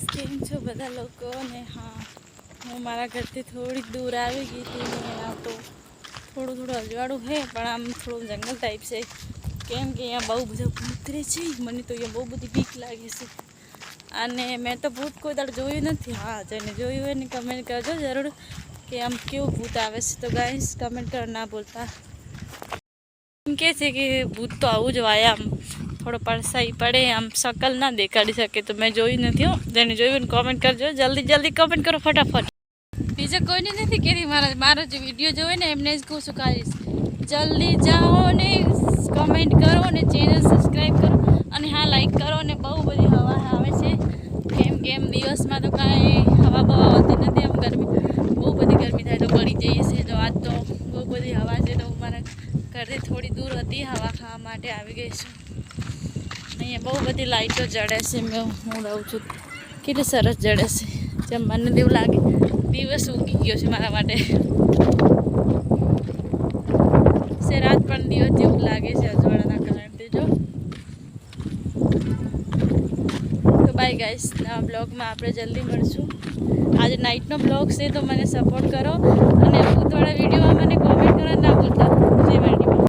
Guys કેમ છો બધા લોકો ને હા, હું મારા ઘરથી થોડીક દૂર આવી ગઈ હતી ને આ તો થોડું થોડું અજવાળું છે, પણ આમ થોડું જંગલ ટાઈપ છે. કેમ કે અહીંયા બહુ બધા ભૂત છે, મને તો અહીંયા બહુ બધી બીક લાગે છે. અને મેં તો ભૂત કોઈ દાડ જોયું નથી. હા, જેને જોયું હોય ને કમેન્ટ કરજો જરૂર, કે આમ કેવું ભૂત આવે છે. તો ગાઈસ કમેન્ટ કર, ના બોલતા એમ કે છે કે ભૂત તો આવું જ વાય આમ. થોડો પરસાઈ પડે, આમ શકલ ના દેખાડી શકે, તો મેં જોયું નથી હો. જેને જોયું કોમેન્ટ કરજો. જલ્દી જલ્દી કોમેન્ટ કરો ફટાફટ. બીજા કોઈને નથી કહેતી મારા મારો જે વીડિયો જોવે ને, એમને જ કહું કાઢીશ જલ્દી જાઓ ને કોમેન્ટ કરો ને ચેનલ સબસ્ક્રાઈબ કરો. અને હા લાઈક કરો ને, બહુ બધી હવા આવે છે. કેમ કેમ દિવસમાં તો કાંઈ હવા બવા હોતી નથી આમ ગરમી. બહુ બધી ગરમી થાય તો પડી જઈએ છે તો આજ તો બહુ બધી હવા છે તો હું મારા ઘરથી થોડી દૂર હતી, હવા ખાવા માટે આવી ગઈ છું. અહીંયા બહુ બધી લાઈટો જડે છે, મેં હું રહું છું. કેટલી સરસ જડે છે. જેમ મને એવું લાગે, દિવસ ઉગી ગયો છે મારા માટે. સે રાત પણ દિવસ જેવું લાગે છે અજવાળાના કારણથી જો. તો બાય ગાઈસ નવા બ્લોગમાં આપણે જલ્દી મળશું. આજે નાઇટનો બ્લોગ છે, તો મને સપોર્ટ કરો. અને ભૂતવાળા વિડીયોમાં મને